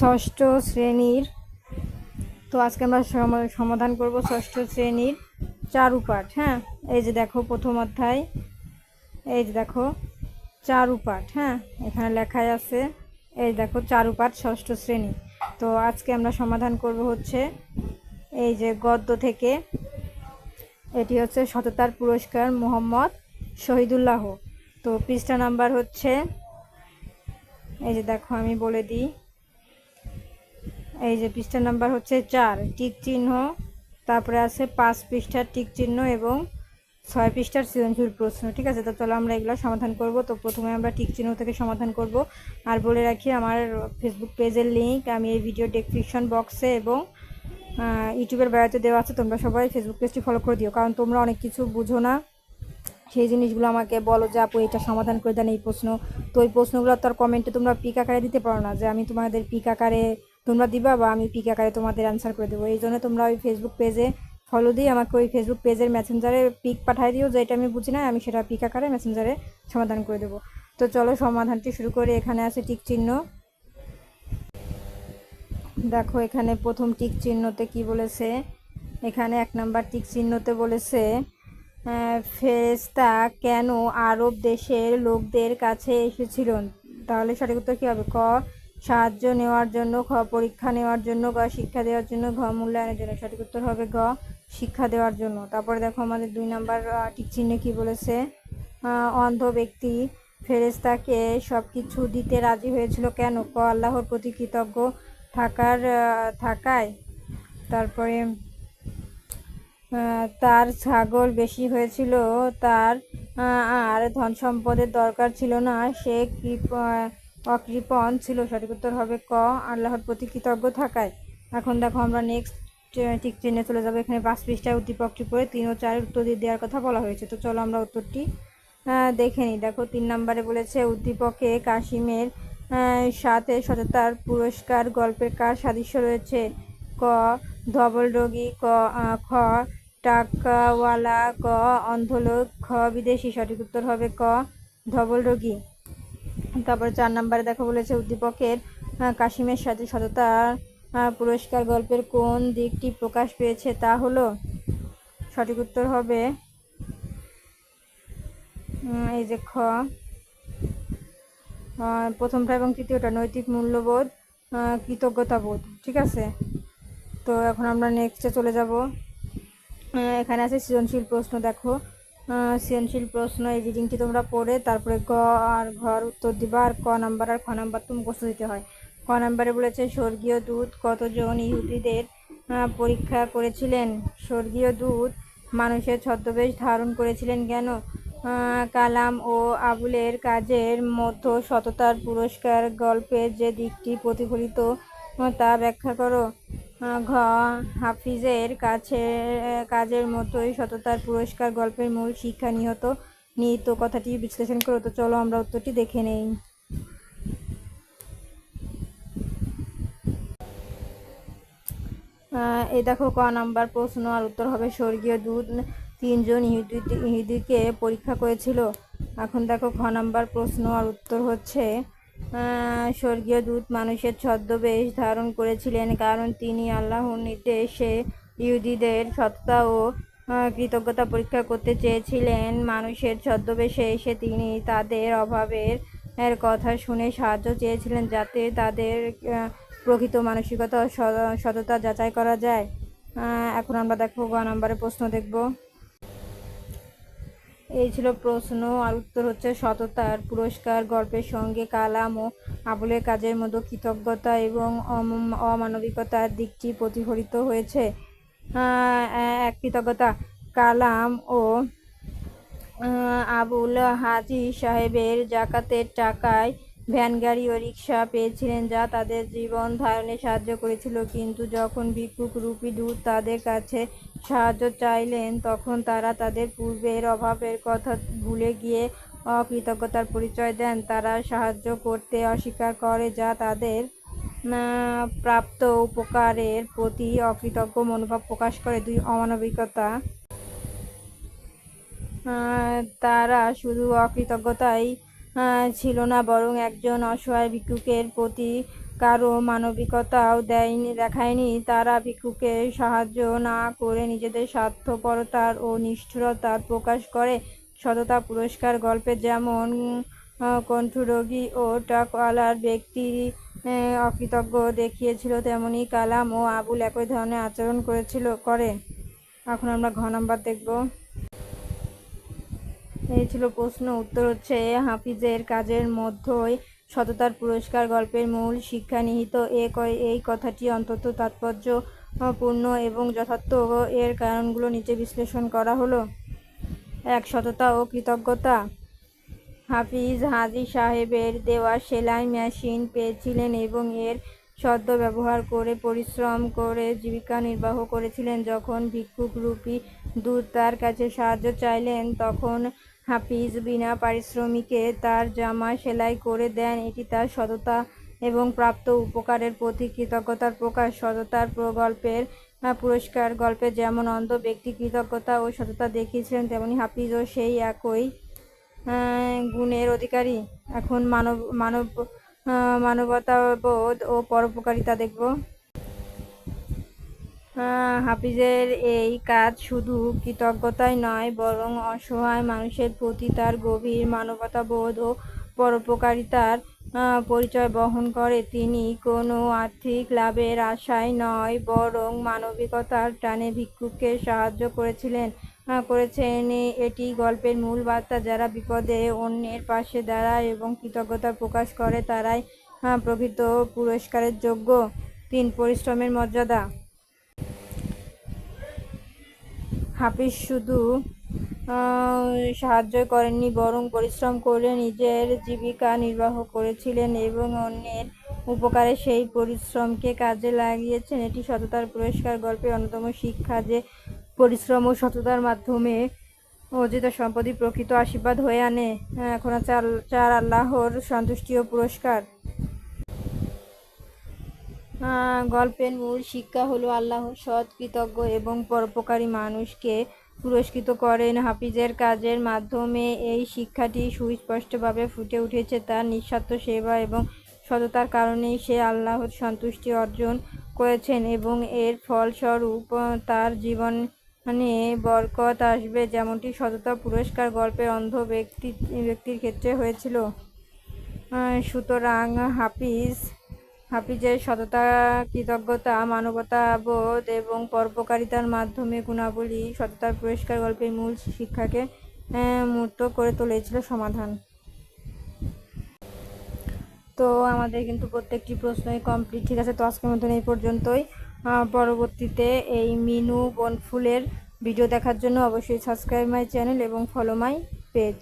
ষষ্ঠ শ্রেণির। তো আজকে আমরা সম- সমাধান করব ষষ্ঠ শ্রেণির চারুপাঠ হ্যাঁ? এই যে দেখো প্রথম অধ্যায়। এই যে দেখো চারুপাঠ হ্যাঁ? এখানে লেখাই আছে। এই দেখো চারুপাঠ ষষ্ঠ শ্রেণি। তো আজকে আমরা সমাধান করব হচ্ছে এই যে গদ্য থেকে। এটি হচ্ছে সততার পুরস্কার মোহাম্মদ শহীদুল্লাহ। তো পৃষ্ঠা নাম্বার হচ্ছে, এই যে দেখো আমি বলে দিই এই যে পৃষ্ঠা নাম্বার হচ্ছে চার, টিক চিহ্ন। তারপরে আছে পাঁচ পৃষ্ঠার টিক চিহ্ন এবং ছয় পৃষ্ঠার সৃজনশীল প্রশ্ন, ঠিক আছে? তো চলো আমরা এগুলো সমাধান করব। তো প্রথমে আমরা টিক চিহ্ন থেকে সমাধান করব। আর বলে রাখি, আমার ফেসবুক পেজের লিঙ্ক আমি এই ভিডিও ডেসক্রিপশন বক্সে এবং ইউটিউবের বেড়াতে দেওয়া আছে, তোমরা সবাই ফেসবুক পেজটি ফলো করে দিও। কারণ তোমরা অনেক কিছু বুঝো না। সেই জিনিসগুলো আমাকে বলো যে, আপু, এটা সমাধান করে দেন এই প্রশ্ন। তো ওই প্রশ্নগুলো তো আর কমেন্টে তোমরা পিক আকারে দিতে পারো না যে, আমি তোমাদের পিক আকারে তোমরা দিবা বা আমি পিক আকারে তোমাদের অ্যান্সার করে দেবো। এই জন্য তোমরা ওই ফেসবুক পেজে ফলো দিয়ে আমাকে ওই ফেসবুক পেজের মেসেঞ্জারে পিক পাঠিয়ে দিও। যে এটা আমি বুঝি না আমি সেটা পিক আকারে মেসেঞ্জারে সমাধান করে দেবো। তো চলো সমাধানটি শুরু করে। এখানে আছে টিক চিহ্ন। দেখো এখানে প্রথম টিক চিহ্নতে কি বলেছে? এখানে এক নাম্বার টিক চিহ্নতে বলেছে আহ, ফেরেশতা কেন আরব দেশের লোকদের কাছে এসেছিল তাহলে সঠিক উত্তর কী হবে? ক সাহায্য নেওয়ার জন্য খ পরীক্ষা নেওয়ার জন্য গ শিক্ষা দেওয়ার জন্য ঘ, মূল্যায়নের জন্য। সঠিক উত্তর হবে গ শিক্ষা দেওয়ার জন্য। তারপরে দেখো আমাদের দুই নাম্বার টিক চিহ্নে কি বলেছে? অন্ধ ব্যক্তি ফেরেশতাকে সব কিছু দিতে রাজি হয়েছিল কেন? ক, আল্লাহর প্রতি কৃতজ্ঞ থাকার থাকায়। তারপরে তার ছাগল বেশি হয়েছিল, তার আর ধন সম্পদের দরকার ছিল না। সে কৃপ অকৃপণ ছিল, সঠিক উত্তর হবে ক, আল্লাহর প্রতি কৃতজ্ঞ থাকায়। এখন দেখো আমরা নেক্সট ঠিক চিহ্নে চলে যাব। এখানে পাঁচ পৃষ্ঠায় উদ্দীপকটি করে তিন ও চারের উত্তর দেওয়ার কথা বলা হয়েছে। তো চলো আমরা উত্তরটি দেখে নিই। দেখো, তিন নম্বরে বলেছে, উদ্দীপকে কাশিমের সাথে সততার পুরস্কার, গল্পের কার সাদৃশ্য রয়েছে? ক, ধবল রোগী, ক খ, টাকাওয়ালা, ক, অন্ধলোক, খ, বিদেশি। সঠিক উত্তর হবে ক, ধবল রোগী। তারপর চার নম্বরে দেখা বলেছে উদ্দীপকের কাশিমের সাথে সততার পুরস্কার, গল্পের কোন দিকটি প্রকাশ পেয়েছে তা হলো, সঠিক উত্তর হবে এই যে খ প্রথমটা এবং তৃতীয়টা নৈতিক মূল্যবোধ কৃতজ্ঞতাবোধ, ঠিক আছে? তো এখন আমরা নেক্সটে চলে যাব। এখানে আছে সৃজনশীল প্রশ্ন দেখো। সৃজনশীল প্রশ্ন এই রিডিংটি তোমরা পড়ে তারপরে গ আর ঘর উত্তর দিবা আর ক নাম্বার আর খ নাম্বার তো মুখস্থ দিতে হয়। ক নাম্বারে বলেছে, স্বর্গীয় দূত কতজন ইহুদিদের পরীক্ষা করেছিলেন? স্বর্গীয় দূত মানুষের ছদ্মবেশ ধারণ করেছিলেন কেন? কালাম ও আবুলের কাজের মধ্য সততার পুরস্কার গল্পের যে দিকটি প্রতিফলিত, তা ব্যাখ্যা করো। ঘ, হাফিজের কাছে কাজের মতোই সততার পুরস্কার, গল্পের মূল শিক্ষা নিহত। নিহিত কথাটি বিশ্লেষণ করো, তো চলো আমরা উত্তরটি দেখে নেই। এই দেখো, ক নাম্বার প্রশ্ন, আর উত্তর হবে, স্বর্গীয় দূত তিনজন ইহুদি, ইহুদিকে পরীক্ষা করেছিল। এখন দেখো, খ নাম্বার প্রশ্ন, আর উত্তর হচ্ছে স্বর্গীয় দূত মানুষের ছদ্মবেশ ধারণ করেছিলেন, কারণ তিনি আল্লাহর নির্দেশে ইহুদিদের সত্তা ও কৃতজ্ঞতা পরীক্ষা করতে চেয়েছিলেন। মানুষের ছদ্মবেশে এসে তিনি তাদের অভাবের, এর কথা শুনে সাহায্য চেয়েছিলেন যাতে তাদের প্রকৃত মানসিকতা সততা যাচাই করা যায়। এখন আমরা দেখো গ নাম্বারে প্রশ্ন দেখব। এই ছিল প্রশ্ন, আর উত্তর হচ্ছে সততার পুরস্কার, গল্পের সঙ্গে কালাম ও আবুলের কাজের মতো কৃতজ্ঞতা এবং অম- অমানবিকতার দিকটি প্রতিফলিত হয়েছে। এক কৃতজ্ঞতা, কালাম ও আবুল হাজি সাহেবের জাকাতের টাকায় ভ্যান গাড়ি ও রিক্সা পেয়েছিলেন যা তাদের জীবন ধারণে সাহায্য করেছিল। কিন্তু যখন ভিক্ষুক রূপী দূত তাদের কাছে সাহায্য চাইলেন, তখন তারা তাদের পূর্বের অভাবের কথা ভুলে গিয়ে অকৃতজ্ঞতার পরিচয় দেন। তারা সাহায্য করতে অস্বীকার করে যা তাদের প্রাপ্ত উপকারের প্রতি অকৃতজ্ঞ মনোভাব প্রকাশ করে। দুই, অমানবিকতা। তারা শুধু অকৃতজ্ঞতাই ছিল না, বরং একজন অসহায় ভিক্ষুকের প্রতি কারও মানবিকতাও দেয়নি, দেখায়নি। তারা ভিক্ষুকে সাহায্য না করে নিজেদের স্বার্থপরতার ও নিষ্ঠুরতার প্রকাশ করে। সততা পুরস্কার গল্পে যেমন কণ্ঠরোগী ও টাকওয়ালার ব্যক্তি অকৃতজ্ঞ দেখিয়েছিল, তেমনি কালাম ও আবুল একই ধরনের আচরণ করেছিল, করে। এখন আমরা ঘ নাম্বার দেখব। এই ছিল প্রশ্ন। উত্তর হচ্ছে হাফিজের কাজের মধ্যেই সততার পুরস্কার, গল্পের মূল শিক্ষা নিহিত এ এই কথাটি অন্তত তাৎপর্যপূর্ণ এবং যথার্থ এর কারণগুলো নিচে বিশ্লেষণ করা হলো। এক, সততা ও কৃতজ্ঞতা। হাফিজ হাজি সাহেবের দেওয়া সেলাই মেশিন পেয়েছিলেন এবং এর সদ্য ব্যবহার করে পরিশ্রম করে জীবিকা নির্বাহ করেছিলেন। যখন ভিক্ষুক রূপী দূত তার কাছে সাহায্য চাইলেন, তখন হাফিজ বিনা পারিশ্রমিকে তার জামা সেলাই করে দেন। এটি তার সততা এবং প্রাপ্ত উপকারের প্রতি কৃতজ্ঞতার প্রকাশ। সততার প্রগল্পের পুরস্কার গল্পে যেমন অন্ধ ব্যক্তি কৃতজ্ঞতা ও সততা দেখিয়েছিলেন, তেমনি হাফিজও সেই একই গুণের অধিকারী। এখন মানব মানব মানবতাবোধ ও পরোপকারিতা দেখব। হাফিজের এই কাজ শুধু কৃতজ্ঞতাই নয়, বরং অসহায় মানুষের প্রতি তার গভীর মানবতাবোধ ও পরোপকারিতার পরিচয় বহন করে। তিনি কোনো আর্থিক লাভের আশায় নয়, বরং মানবিকতার টানে ভিক্ষুককে সাহায্য করেছিলেন। করেছেন এটি গল্পের মূল বার্তা। যারা বিপদে অন্যের পাশে দাঁড়ায় এবং কৃতজ্ঞতা প্রকাশ করে, তারাই প্রকৃত পুরস্কারের যোগ্য। তিন, পরিশ্রমের মর্যাদা। হাফিজ শুধু সাহায্য করেননি, বরং পরিশ্রম করে নিজের জীবিকা নির্বাহ করেছিলেন এবং অন্যের উপকারে সেই পরিশ্রমকে কাজে লাগিয়েছেন। এটি সততার পুরস্কার গল্পের অন্যতম শিক্ষা যে পরিশ্রম ও সততার মাধ্যমে অর্জিত সম্পদই প্রকৃত আশীর্বাদ হয়ে আনে। এখন আছে চার আল্লাহর সন্তুষ্টি ও পুরস্কার। গল্পের মূল শিক্ষা হলো আল্লাহ সৎ, কৃতজ্ঞ এবং পরোপকারী মানুষকে পুরস্কৃত করেন। হাফিজের কাজের মাধ্যমে এই শিক্ষাটি সুস্পষ্টভাবে ফুটে উঠেছে। তার নিঃস্বার্থ সেবা এবং সততার কারণেই সে আল্লাহর সন্তুষ্টি অর্জন করেছেন এবং এর ফলস্বরূপ তার জীবন মানে বরকত আসবে, যেমনটি সততা পুরস্কার গল্পের অন্ধ ব্যক্তি, ব্যক্তির ক্ষেত্রে হয়েছিল। সুতরাং হাফিজ হাফিজের সততা কৃতজ্ঞতা মানবতাবোধ এবং পরোপকারিতার মাধ্যমে গুণাবলী সততার পুরস্কার গল্পের মূল শিক্ষাকে আহ, মূর্ত করে তুলেছিল সমাধান। তো আমাদের কিন্তু প্রত্যেকটি প্রশ্নই কমপ্লিট ঠিক আছে? তো আজকের মতন এই পর্যন্তই। পরবর্তীতে এই মিনু বনফুলের ভিডিও দেখার জন্য অবশ্যই সাবস্ক্রাইব মাই চ্যানেল এবং ফলো মাই পেজ